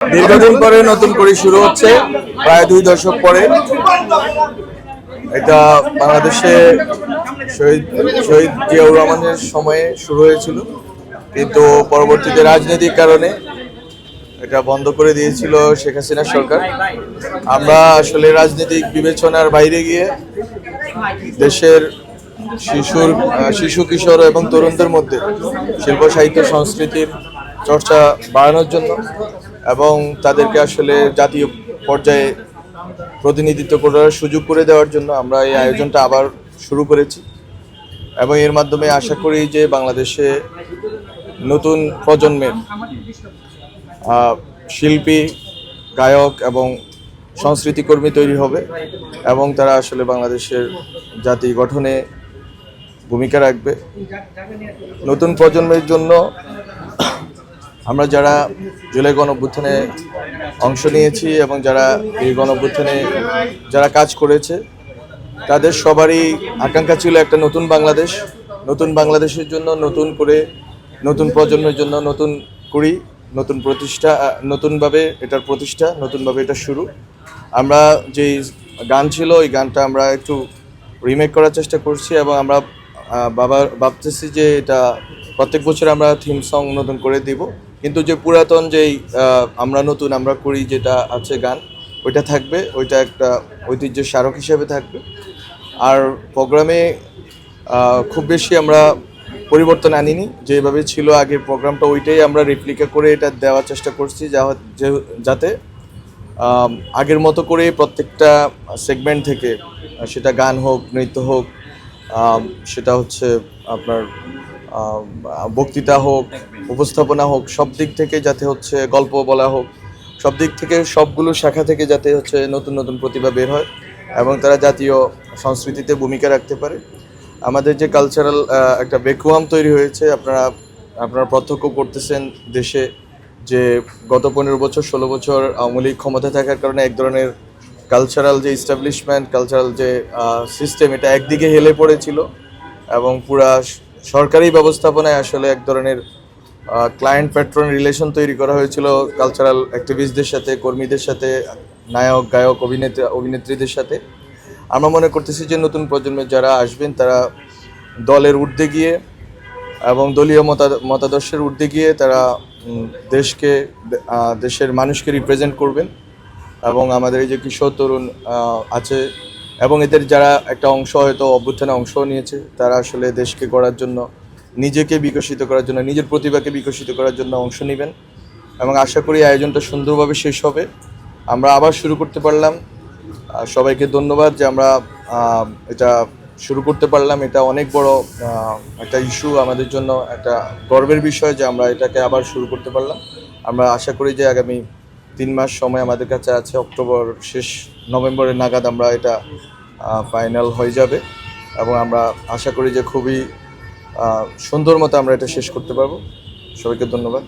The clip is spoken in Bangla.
দীর্ঘদিন পরে নতুন করে শুরু হচ্ছে, প্রায় দুই দশক পরে। এটা বাংলাদেশে শহীদ শহীদ জিয়াউর রহমানের সময়ে শুরু হয়েছিল। কিন্তু পরবর্তীতে রাজনৈতিক কারণে এটা বন্ধ করে দিয়েছিল শেখ হাসিনা সরকার। আমরা আসলে রাজনৈতিক বিবেচনার বাইরে গিয়ে দেশের শিশুর শিশু, কিশোর এবং তরুণদের মধ্যে শিল্প, সাহিত্য, সংস্কৃতির চর্চা বাড়ানোর জন্য এবং তাদেরকে আসলে জাতীয় পর্যায়ে প্রতিনিধিত্ব করার সুযোগ করে দেওয়ার জন্য আমরা এই আয়োজনটা আবার শুরু করেছি। এবং এর মাধ্যমে আশা করি যে বাংলাদেশে নতুন প্রজন্মের শিল্পী, গায়ক এবং সংস্কৃতি কর্মী তৈরি হবে এবং তারা আসলে বাংলাদেশের জাতি গঠনে ভূমিকা রাখবে। নতুন প্রজন্মের জন্য আমরা যারা জুলাই গণঅভ্যুত্থানে অংশ নিয়েছি এবং যারা এই গণঅভ্যুত্থানে যারা কাজ করেছে, তাদের সবারই আকাঙ্ক্ষা ছিল একটা নতুন বাংলাদেশ, নতুন বাংলাদেশের জন্য নতুন করে, নতুন প্রজন্মের জন্য নতুন করি, নতুন প্রতিষ্ঠা নতুনভাবে এটার প্রতিষ্ঠা, নতুনভাবে এটা শুরু। আমরা যেই গান ছিল, ওই গানটা আমরা একটু রিমেক করার চেষ্টা করছি এবং আমরা বাবা, ভাবতেছি যে এটা প্রত্যেক বছর আমরা থিম সং নতুন করে দিব। কিন্তু যে পুরাতন যেই আমরা নতুন আমরা করি যেটা আছে গান, ওইটা থাকবে, ওইটা একটা ঐতিহ্যের স্মারক হিসেবে থাকবে। আর প্রোগ্রামে খুব বেশি আমরা পরিবর্তন আনিনি, যেভাবে ছিল আগে প্রোগ্রামটা, ওইটাই আমরা রেপ্লিকা করে এটা দেওয়ার চেষ্টা করছি যাতে আগের মতো করে প্রত্যেকটা সেগমেন্ট থেকে, সেটা গান হোক, নৃত্য হোক সেটা হচ্ছে আপনার বক্তৃতা হোক, উপস্থাপনা হোক, সব দিক থেকে যাতে হচ্ছে গল্প বলা হোক, সব দিক থেকে সবগুলো শাখা থেকে যাতে হচ্ছে নতুন নতুন প্রতিভা বের হয় এবং তারা জাতীয় সংস্কৃতিতে ভূমিকা রাখতে পারে। আমাদের যে কালচারাল একটা বেকুয়াম তৈরি হয়েছে, আপনারা আপনারা প্রত্যক্ষ করতেছেন দেশে যে গত পনেরো বছর, ষোলো বছর আওয়ামী ক্ষমতা থাকার কারণে এক ধরনের কালচারাল যে ইস্টাবলিশমেন্ট কালচারাল যে সিস্টেম এটা একদিকে হেলে পড়েছিল এবং পুরা সরকারি ব্যবস্থাপনায় আসলে এক ধরনের ক্লায়েন্ট প্যাট্রন রিলেশন তৈরি করা হয়েছিল কালচারাল অ্যাক্টিভিস্টদের সাথে, কর্মীদের সাথে, নায়ক, গায়ক, অভিনেতা, অভিনেত্রীদের সাথে। আমরা মনে করতেছি যে নতুন প্রজন্মের যারা আসবেন, তারা দলের ঊর্ধ্বে গিয়ে এবং দলীয় মতা- মতাদর্শের ঊর্ধ্বে গিয়ে তারা দেশকে দেশের মানুষকে রিপ্রেজেন্ট করবেন। এবং আমাদের এই যে কিশোর, তরুণ আছে এবং এদের যারা একটা অংশ হয়তো অভ্যুত্থানে অংশ নিয়েছে, তারা আসলে দেশকে গড়ার জন্য, নিজেকে বিকশিত করার জন্য, নিজের প্রতিভাকে বিকশিত করার জন্য অংশ নেবেন। এবং আশা করি আয়োজনটা সুন্দরভাবে শেষ হবে। আমরা আবার শুরু করতে পারলাম। সবাইকে ধন্যবাদ যে আমরা এটা শুরু করতে পারলাম। এটা অনেক বড় একটা ইস্যু আমাদের জন্য, একটা গর্বের বিষয় যে আমরা এটাকে আবার শুরু করতে পারলাম। আমরা আশা করি যে আগামী তিন মাস সময় আমাদের কাছে আছে, অক্টোবর শেষ, নভেম্বরের নাগাদ আমরা এটা ফাইনাল হয়ে যাবে। এবং আমরা আশা করি যে খুবই সুন্দর মতো আমরা এটা শেষ করতে পারব। সবাইকে ধন্যবাদ।